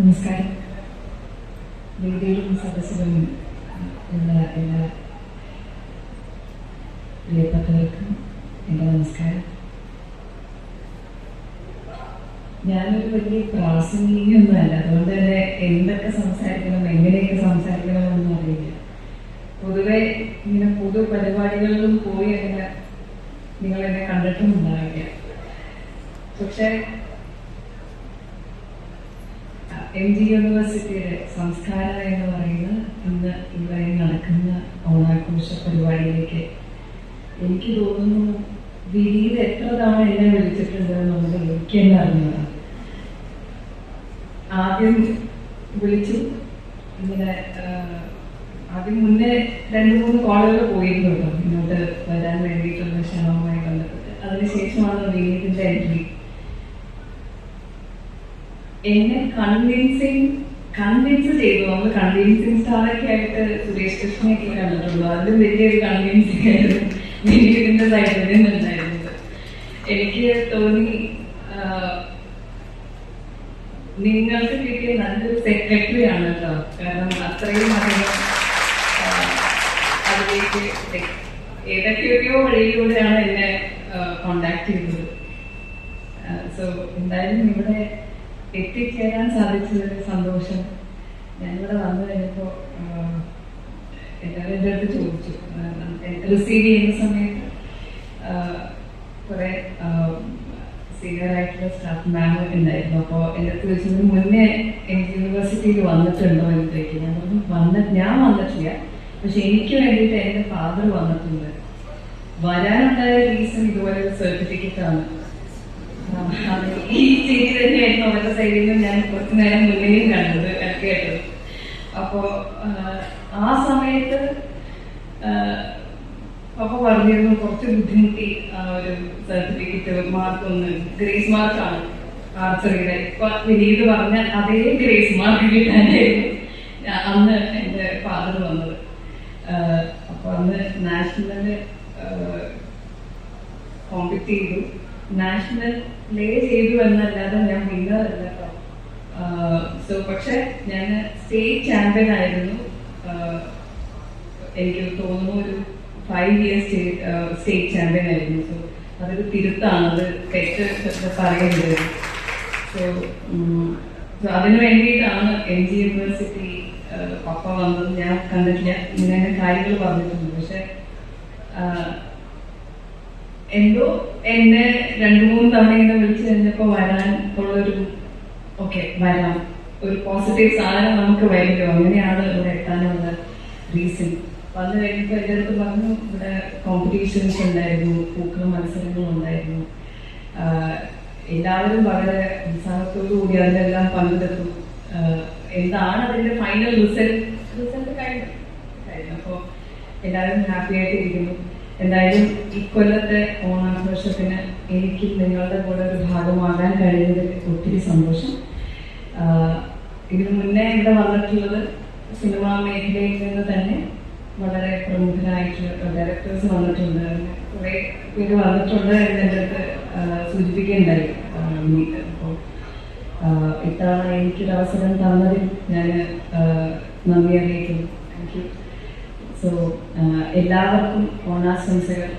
നമസ്കാരം. വേദിയിലും സദസ്സിലും ഉള്ള എല്ലാ പ്രിയപ്പെട്ടവർക്കും എന്റെ നമസ്കാരം. ഞാനൊരു വലിയ പ്രാസംഗികയൊന്നുമല്ല. അതുകൊണ്ട് തന്നെ എന്തൊക്കെ സംസാരിക്കണം എങ്ങനെയൊക്കെ സംസാരിക്കണം എന്നൊന്നും അറിയില്ല. പൊതുവെ ഇങ്ങനെ പൊതു പരിപാടികളിലും പോയി അങ്ങനെ നിങ്ങളെന്നെ കണ്ടിട്ടും ഉണ്ടാവില്ല. പക്ഷേ എം ജി യൂണിവേഴ്സിറ്റിയുടെ സംസ്കാര എന്ന് പറയുന്ന ഇന്ന് ഇവിടെ നടക്കുന്ന ഓണാഘോഷ പരിപാടിയിലേക്ക് എനിക്ക് തോന്നുന്നു വിനീത് എത്ര തവണ എന്നെ വിളിച്ചിട്ടുണ്ട് എന്നുള്ളത് എനിക്ക് തന്നെ അറിഞ്ഞതാണ് ആദ്യം വിളിച്ചു. ഇങ്ങനെ ആദ്യം മുന്നേ രണ്ട് മൂന്ന് കോളുകൾ പോയിരുന്നു കേട്ടോ ഇങ്ങോട്ട് വരാൻ വേണ്ടിയിട്ടുള്ള ക്ഷണവുമായി ബന്ധപ്പെട്ട്. അതിനുശേഷമാണ് വിനീതിന്റെ എൻട്രി എന്നെ കൺവിൻസിങ് കൺവിൻസ് ചെയ്തു. നമ്മൾ കൺവിൻസിങ് സ്റ്റാറൊക്കെ ആയിട്ട് സുരേഷ് കൃഷ്ണയൊക്കെ കണ്ടിട്ടുള്ളൂ. അതിലും വലിയൊരു കൺവിൻസിങ് ആയിരുന്നു. വിനീതിന്റെ സൈഡിൽ നിന്നുണ്ടായിരുന്നത് എനിക്ക് തോന്നി നിങ്ങൾക്ക് കിട്ടിയ നല്ലൊരു സെക്രട്ടറി ആണ് കേട്ടോ കാരണം അത്രയും അധികം അതിലേക്ക് ഏതൊക്കെയൊക്കെയോ വഴിയിലൂടെയാണ് എന്നെ കോണ്ടാക്ട് ചെയ്തത്. സോ എന്തായാലും ഇവിടെ എത്തിച്ചേരാൻ സാധിച്ചതിൽ സന്തോഷം. ഞാനിവിടെ വന്നു കഴിഞ്ഞപ്പോൾ എല്ലാവരും എന്റെ അടുത്ത് ചോദിച്ചു. റിസീവ് ചെയ്യുന്ന സമയത്ത് കുറെ സീനിയർ ആയിട്ടുള്ള സ്റ്റാഫ് മാം ഉണ്ടായിരുന്നു. അപ്പോൾ എന്റെ അടുത്ത് ചോദിച്ചത് മുന്നേ എനിക്ക് യൂണിവേഴ്സിറ്റിയിൽ വന്നിട്ടുണ്ടോ? എന്ന് ചോദിക്കും ഞാൻ പറഞ്ഞു വന്ന ഞാൻ വന്നിട്ടില്ല. പക്ഷെ എനിക്ക് വേണ്ടിയിട്ട് എന്റെ ഫാദർ വന്നിട്ടുണ്ട്. വരാനുണ്ടായ റീസൺ ഇതുപോലെ സർട്ടിഫിക്കറ്റ് ആണ്. ഈ ചേച്ചി തന്നെയായിരുന്നു അവരുടെ സൈഡിൽ നിന്ന് ഞാൻ കുറച്ചു നേരം മുന്നിലും കണ്ടത് കേട്ടത് അപ്പോ ആ, സമയത്ത് പപ്പ പറഞ്ഞിരുന്നു കുറച്ച് ബുദ്ധിമുട്ടി ആ ഒരു സർട്ടിഫിക്കറ്റ് മാർക്ക് ഒന്ന് ഗ്രേസ് മാർക്കാണ് ആർച്ചറിയുടെ ഇപ്പൊ വിനീത് പറഞ്ഞ അതേ ഗ്രേസ് മാർക്ക് കിട്ടാനായിരുന്നു അന്ന് എന്റെ ഫാദർ വന്നത് അപ്പൊ അന്ന് നാഷണൽ കോമ്പറ്റ് ചെയ്തു. നാഷണൽ പ്ലേ ചെയ്തു എന്നല്ലാതെ ഞാൻ കേട്ടോ സോ പക്ഷെ ഞാൻ സ്റ്റേറ്റ് ചാമ്പ്യൻ ആയിരുന്നു. എനിക്ക് തോന്നുന്നു ഒരു ഫൈവ് ഇയേഴ്സ് സ്റ്റേറ്റ് ചാമ്പ്യൻ ആയിരുന്നു. സോ അതൊരു തിരുത്താണ്. അത് തെറ്റ് പറയുന്നത് സോ സോ അതിനു വേണ്ടിയിട്ടാണ് എം ജി യൂണിവേഴ്സിറ്റി പപ്പ വന്നത്. ഞാൻ കണ്ടിട്ടില്ല ഇങ്ങനെ കാര്യങ്ങൾ പറഞ്ഞിട്ടുണ്ട്. പക്ഷെ എന്തോ എന്നെ രണ്ടു മൂന്ന് തവണ ഇങ്ങനെ വിളിച്ചു കഴിഞ്ഞപ്പോ വരാൻ ഉള്ളൊരു ഓക്കെ വരാം. ഒരു പോസിറ്റീവ് സാധനം നമുക്ക് വരുമല്ലോ. അങ്ങനെയാണ് ഇവിടെ എത്താനുള്ള റീസൺ വന്നു കഴിഞ്ഞപ്പോൾ എന്റെ അടുത്ത് പറഞ്ഞു ഇവിടെ കോമ്പറ്റീഷൻസ് ഉണ്ടായിരുന്നു പൂക്കൾ മത്സരങ്ങൾ ഉണ്ടായിരുന്നു. എല്ലാവരും വളരെ ഉത്സാഹത്തോടു കൂടി അതിലെല്ലാം പങ്കെടുത്തു. എന്താണ് അതിന്റെ ഫൈനൽ റിസൾട്ട് റിസൾട്ട് കഴിഞ്ഞു. കഴിഞ്ഞു അപ്പോൾ എല്ലാവരും ഹാപ്പി ആയിട്ടിരിക്കുന്നു. എന്തായാലും ഇക്കൊല്ലത്തെ ഓണാഘോഷത്തിന് എനിക്ക് നിങ്ങളുടെ കൂടെ ഒരു ഭാഗമാകാൻ കഴിയുന്നതിൽ ഒത്തിരി സന്തോഷം. ഇതിനു മുന്നേ ഇവിടെ വന്നിട്ടുള്ളത് സിനിമാ മേഖലയിൽ നിന്ന് തന്നെ വളരെ പ്രമുഖരായിട്ടുള്ള ഡയറക്ടേഴ്സ് വന്നിട്ടുണ്ട്. കുറെ പേര് വന്നിട്ടുണ്ട് എന്ന് സൂചിപ്പിക്കുകയുണ്ടായി അപ്പോൾ ഇത്തവണ എനിക്കൊരു അവസരം തന്നതിൽ ഞാൻ നന്ദി അറിയിക്കുന്നു. താങ്ക് യു സോ എല്ലാവർക്കും ഓണാശംസകൾ.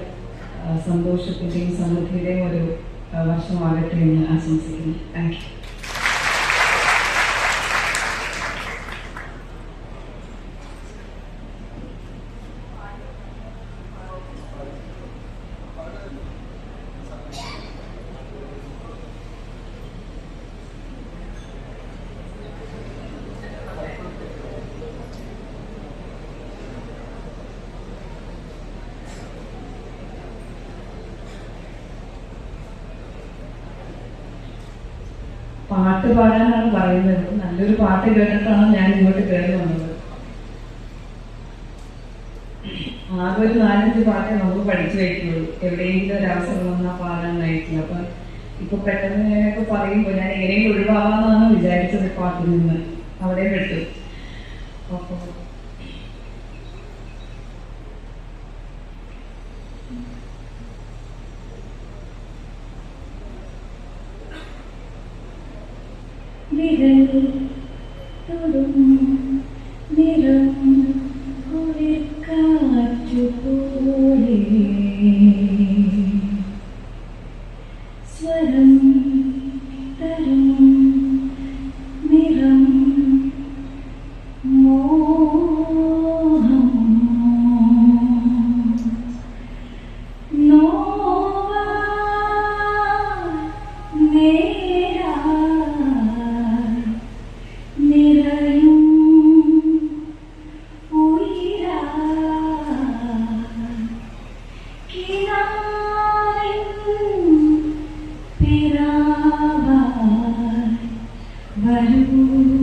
സന്തോഷത്തിന്റെയും സമൃദ്ധിയുടെയും ഒരു വർഷമാകട്ടെ എന്ന് ആശംസിക്കുന്നു. താങ്ക് യു പാട്ട് പാടാനാണ് പറയുന്നത്. നല്ലൊരു പാട്ട് കേട്ടിട്ടാണ് ഞാൻ ഇങ്ങോട്ട് കയറി വന്നത്. ആകെ ഒരു നാലഞ്ച് പാട്ടേ നമുക്ക് പഠിച്ചു വയ്ക്കുള്ളൂ എവിടെയെങ്കിലും ഒരു അവസരം വന്നാൽ പാടാനായിട്ടില്ല അപ്പൊ ഇപ്പൊ പെട്ടെന്ന് ഞാനൊക്കെ പറയുമ്പോൾ ഞാൻ എങ്ങനെയും ഒഴിവാകാന്നാണ് വിചാരിച്ചത് പാട്ടിൽ നിന്ന്. അവിടെ പെട്ടു അപ്പൊ Leaving to the. I